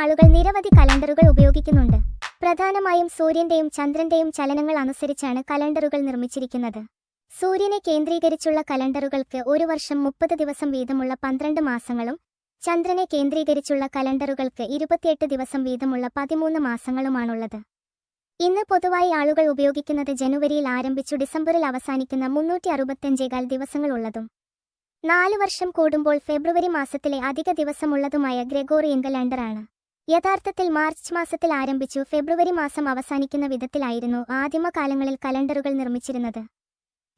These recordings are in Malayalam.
ആളുകൾ നിരവധി കലണ്ടറുകൾ ഉപയോഗിക്കുന്നുണ്ട്. പ്രധാനമായും സൂര്യന്റെയും ചന്ദ്രന്റെയും ചലനങ്ങൾ അനുസരിച്ചാണ് കലണ്ടറുകൾ നിർമ്മിച്ചിരിക്കുന്നത്. സൂര്യനെ കേന്ദ്രീകരിച്ചുള്ള കലണ്ടറുകൾക്ക് ഒരു വർഷം മുപ്പത് ദിവസം വീതമുള്ള പന്ത്രണ്ട് മാസങ്ങളും ചന്ദ്രനെ കേന്ദ്രീകരിച്ചുള്ള കലണ്ടറുകൾക്ക് ഇരുപത്തിയെട്ട് ദിവസം വീതമുള്ള പതിമൂന്ന് മാസങ്ങളുമാണുള്ളത്. ഇന്ന് പൊതുവായി ആളുകൾ ഉപയോഗിക്കുന്നത് ജനുവരിയിൽ ആരംഭിച്ചു ഡിസംബറിൽ അവസാനിക്കുന്ന മുന്നൂറ്റി അറുപത്തഞ്ചേകാൽ ദിവസങ്ങളുള്ളതും. നാല് വർഷം കൂടുമ്പോൾ ഫെബ്രുവരി മാസത്തിലെ അധിക ദിവസമുള്ളതുമായ ഗ്രെഗോറിയൻ കലണ്ടറാണ്. യഥാർത്ഥത്തിൽ മാർച്ച് മാസത്തിൽ ആരംഭിച്ചു. ഫെബ്രുവരി മാസം അവസാനിക്കുന്ന വിധത്തിലായിരുന്നു ആദിമകാലങ്ങളിൽ കലണ്ടറുകൾ നിർമ്മിച്ചിരുന്നത്.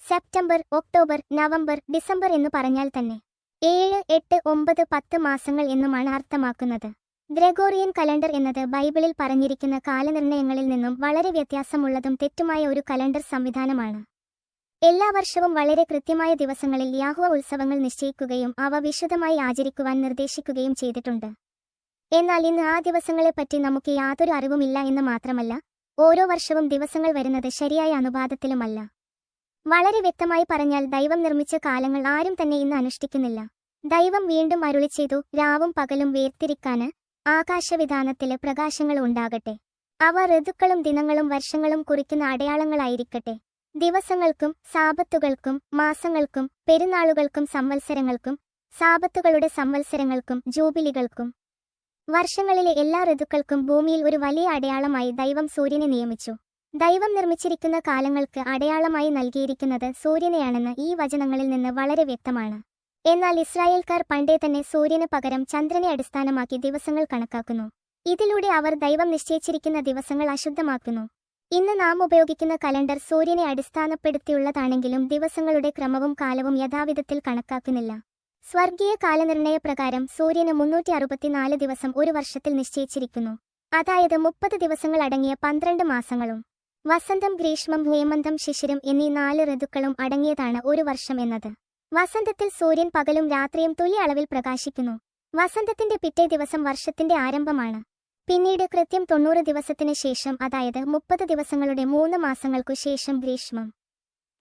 സെപ്റ്റംബർ ഒക്ടോബർ നവംബർ ഡിസംബർ എന്ന് പറഞ്ഞാൽ തന്നെ ഏഴ് എട്ട് ഒമ്പത് പത്ത് മാസങ്ങൾ എന്നുമാണ് അർത്ഥമാക്കുന്നത്. ഗ്രെഗോറിയൻ കലണ്ടർ എന്നത് ബൈബിളിൽ പറഞ്ഞിരിക്കുന്ന കാലനിർണയങ്ങളിൽ നിന്നും വളരെ വ്യത്യാസമുള്ളതും തെറ്റുമായ ഒരു കലണ്ടർ സംവിധാനമാണ്. എല്ലാ വർഷവും വളരെ കൃത്യമായ ദിവസങ്ങളിൽ യാഹുവ ഉത്സവങ്ങൾ നിശ്ചയിക്കുകയും അവ വിശദമായി ആചരിക്കുവാൻ നിർദ്ദേശിക്കുകയും ചെയ്തിട്ടുണ്ട്. എന്നാൽ ഇന്ന് ആ ദിവസങ്ങളെപ്പറ്റി നമുക്ക് യാതൊരു അറിവുമില്ല എന്ന് മാത്രമല്ല ഓരോ വർഷവും ദിവസങ്ങൾ വരുന്നത് ശരിയായ അനുപാതത്തിലുമല്ല. വളരെ വ്യക്തമായി പറഞ്ഞാൽ ദൈവം നിർമ്മിച്ച കാലങ്ങൾ ആരും തന്നെ ഇന്ന് അനുഷ്ഠിക്കുന്നില്ല. ദൈവം വീണ്ടും അരുളി ചെയ്തു രാവും പകലും വേർതിരിക്കാന് ആകാശവിധാനത്തിൽ പ്രകാശങ്ങൾ ഉണ്ടാകട്ടെ. അവ ഋതുക്കളും ദിനങ്ങളും വർഷങ്ങളും കുറിക്കുന്ന അടയാളങ്ങളായിരിക്കട്ടെ. ദിവസങ്ങൾക്കും സാപത്തുകൾക്കും മാസങ്ങൾക്കും പെരുന്നാളുകൾക്കും സംവത്സരങ്ങൾക്കും സാപത്തുകളുടെ സംവത്സരങ്ങൾക്കും ജൂബിലികൾക്കും വർഷങ്ങളിലെ എല്ലാ ഋതുക്കൾക്കും ഭൂമിയിൽ ഒരു വലിയ അടയാളമായി ദൈവം സൂര്യനെ നിയമിച്ചു. ദൈവം നിർമ്മിച്ചിരിക്കുന്ന കാലങ്ങൾക്ക് അടയാളമായി നൽകിയിരിക്കുന്നത് സൂര്യനെയാണെന്ന് ഈ വചനങ്ങളിൽ നിന്ന് വളരെ വ്യക്തമാണ്. എന്നാൽ ഇസ്രായേൽക്കാർ പണ്ടേ തന്നെ സൂര്യന് പകരം ചന്ദ്രനെ അടിസ്ഥാനമാക്കി ദിവസങ്ങൾ കണക്കാക്കുന്നു. ഇതിലൂടെ അവർ ദൈവം നിശ്ചയിച്ചിരിക്കുന്ന ദിവസങ്ങൾ അശുദ്ധമാക്കുന്നു. ഇന്ന് നാം ഉപയോഗിക്കുന്ന കലണ്ടർ സൂര്യനെ അടിസ്ഥാനപ്പെടുത്തിയുള്ളതാണെങ്കിലും ദിവസങ്ങളുടെ ക്രമവും കാലവും യഥാവിധത്തിൽ കണക്കാക്കുന്നില്ല. സ്വർഗീയ കാലനിർണയ പ്രകാരം സൂര്യന് മുന്നൂറ്റി അറുപത്തിനാല് ദിവസം ഒരു വർഷത്തിൽ നിശ്ചയിച്ചിരിക്കുന്നു. അതായത് മുപ്പത് ദിവസങ്ങൾ അടങ്ങിയ പന്ത്രണ്ട് മാസങ്ങളും. വസന്തം ഗ്രീഷ്മം ഹേമന്തം ശിശിരം എന്നീ നാല് ഋതുക്കളും അടങ്ങിയതാണ് ഒരു വർഷം എന്നത്. വസന്തത്തിൽ സൂര്യൻ പകലും രാത്രിയും തുല്യ അളവിൽ പ്രകാശിക്കുന്നു. വസന്തത്തിന്റെ പിറ്റേ ദിവസം വർഷത്തിന്റെ ആരംഭമാണ്. പിന്നീട് കൃത്യം തൊണ്ണൂറ് ദിവസത്തിന് ശേഷം അതായത് മുപ്പത് ദിവസങ്ങളുടെ മൂന്ന് മാസങ്ങൾക്കു ശേഷം ഗ്രീഷ്മം.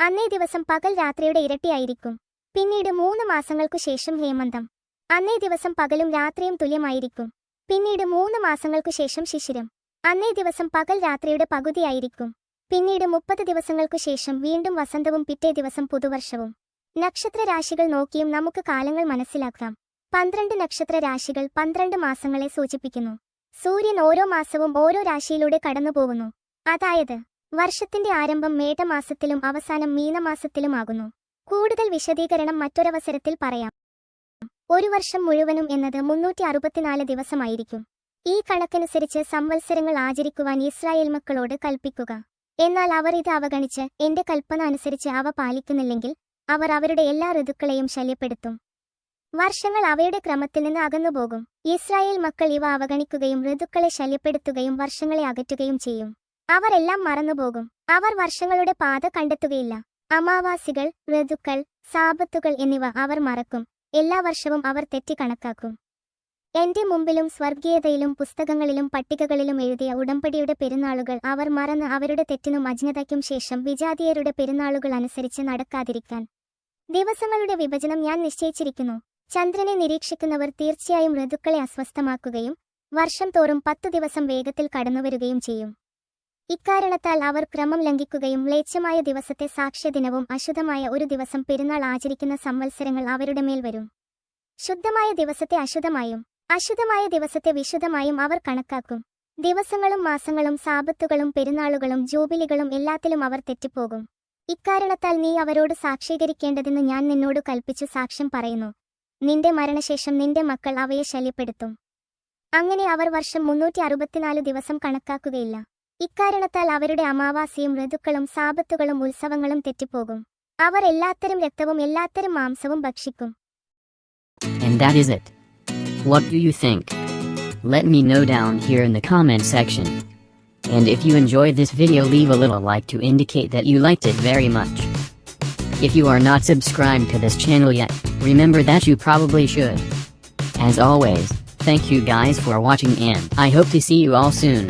അന്നേ ദിവസം പകൽ രാത്രിയുടെ ഇരട്ടിയായിരിക്കും പിന്നീട് മൂന്ന് മാസങ്ങൾക്കു ശേഷം ഹേമന്തം. അന്നേ ദിവസം പകലും രാത്രിയും തുല്യമായിരിക്കും. പിന്നീട് മൂന്ന് മാസങ്ങൾക്കു ശേഷം ശിശിരം. അന്നേ ദിവസം പകൽ രാത്രിയുടെ പകുതിയായിരിക്കും പിന്നീട് മുപ്പത് ദിവസങ്ങൾക്കു ശേഷം വീണ്ടും വസന്തവും പിറ്റേ ദിവസം പുതുവർഷവും. നക്ഷത്ര രാശികൾ നോക്കിയും നമുക്ക് കാലങ്ങൾ മനസ്സിലാക്കാം. പന്ത്രണ്ട് നക്ഷത്ര രാശികൾ പന്ത്രണ്ട് മാസങ്ങളെ സൂചിപ്പിക്കുന്നു. സൂര്യൻ ഓരോ മാസവും ഓരോ രാശിയിലൂടെ കടന്നുപോകുന്നു. അതായത് വർഷത്തിന്റെ ആരംഭം മേടമാസത്തിലും അവസാനം മീനമാസത്തിലുമാകുന്നു. കൂടുതൽ വിശദീകരണം മറ്റൊരവസരത്തിൽ പറയാം. ഒരു വർഷം മുഴുവനും എന്നത് മുന്നൂറ്റി അറുപത്തിനാല് ദിവസമായിരിക്കും. ഈ കണക്കനുസരിച്ച് സംവത്സരങ്ങൾ ആചരിക്കുവാൻ ഇസ്രായേൽ മക്കളോട് കൽപ്പിക്കുക. എന്നാൽ അവർ ഇത് അവഗണിച്ച് എന്റെ കൽപ്പന അനുസരിച്ച് അവ പാലിക്കുന്നില്ലെങ്കിൽ അവർ അവരുടെ എല്ലാ ഋതുക്കളെയും ശല്യപ്പെടുത്തും. വർഷങ്ങൾ അവയുടെ ക്രമത്തിൽ നിന്ന് അകന്നുപോകും. ഇസ്രായേൽ മക്കൾ ഇവ അവഗണിക്കുകയും ഋതുക്കളെ ശല്യപ്പെടുത്തുകയും വർഷങ്ങളെ അകറ്റുകയും ചെയ്യും. അവരെല്ലാം മറന്നുപോകും. അവർ വർഷങ്ങളുടെ പാത കണ്ടെത്തുകയില്ല. അമാവാസികൾ ഋതുക്കൾ സാപത്തുകൾ എന്നിവ അവർ മറക്കും. എല്ലാ വർഷവും അവർ തെറ്റി കണക്കാക്കും. എന്റെ മുമ്പിലും സ്വർഗീയതയിലും പുസ്തകങ്ങളിലും പട്ടികകളിലും എഴുതിയ ഉടമ്പടിയുടെ പെരുന്നാളുകൾ അവർ മറന്ന് അവരുടെ തെറ്റിനും അജ്ഞതയ്ക്കും ശേഷം വിജാതീയരുടെ പെരുന്നാളുകൾ അനുസരിച്ച് നടക്കാതിരിക്കാൻ. ദിവസങ്ങളുടെ വിഭജനം ഞാൻ നിശ്ചയിച്ചിരിക്കുന്നു. ചന്ദ്രനെ നിരീക്ഷിക്കുന്നവർ തീർച്ചയായും ഋതുക്കളെ അസ്വസ്ഥമാക്കുകയും വർഷം തോറും പത്തു ദിവസം വേഗത്തിൽ കടന്നുവരുകയും ചെയ്യും. ഇക്കാരണത്താൽ അവർ ക്രമം ലംഘിക്കുകയും മ്ലേച്ഛമായ ദിവസത്തെ സാക്ഷ്യദിനവും അശുദ്ധമായ ഒരു ദിവസം പെരുന്നാൾ ആചരിക്കുന്ന സംവത്സരങ്ങൾ അവരുടെ മേൽ വരും. ശുദ്ധമായ ദിവസത്തെ അശുദ്ധമായും അശുദ്ധമായ ദിവസത്തെ വിശുദ്ധമായും അവർ കണക്കാക്കും. ദിവസങ്ങളും മാസങ്ങളും സാപത്തുകളും പെരുന്നാളുകളും ജൂബിലികളും എല്ലാത്തിലും അവർ തെറ്റിപ്പോകും. ഇക്കാരണത്താൽ നീ അവരോട് സാക്ഷീകരിക്കേണ്ടതെന്ന് ഞാൻ നിന്നോട് കൽപ്പിച്ചു സാക്ഷ്യം പറയുന്നു. നിന്റെ മരണശേഷം നിന്റെ മക്കൾ അവയെ ശല്യപ്പെടുത്തും. അങ്ങനെ അവർ വർഷം മുന്നൂറ്റി ദിവസം കണക്കാക്കുകയില്ല. ഇക്കാരണത്താൽ അവരുടെ അമാവാസിയും ഋതുക്കളും സാപത്തുകളും ഉത്സവങ്ങളും തെറ്റിപ്പോകും അവർ എല്ലാത്തരം രക്തവും എല്ലാത്തരം മാംസവും ഭക്ഷിക്കും And that is it. What do you think? Let me know down here in the comment section. And if you enjoyed this video leave a little like to indicate that you liked it very much. If you are not subscribed to this channel yet, remember that you probably should. As always, thank you guys for watching and I hope to see you all soon.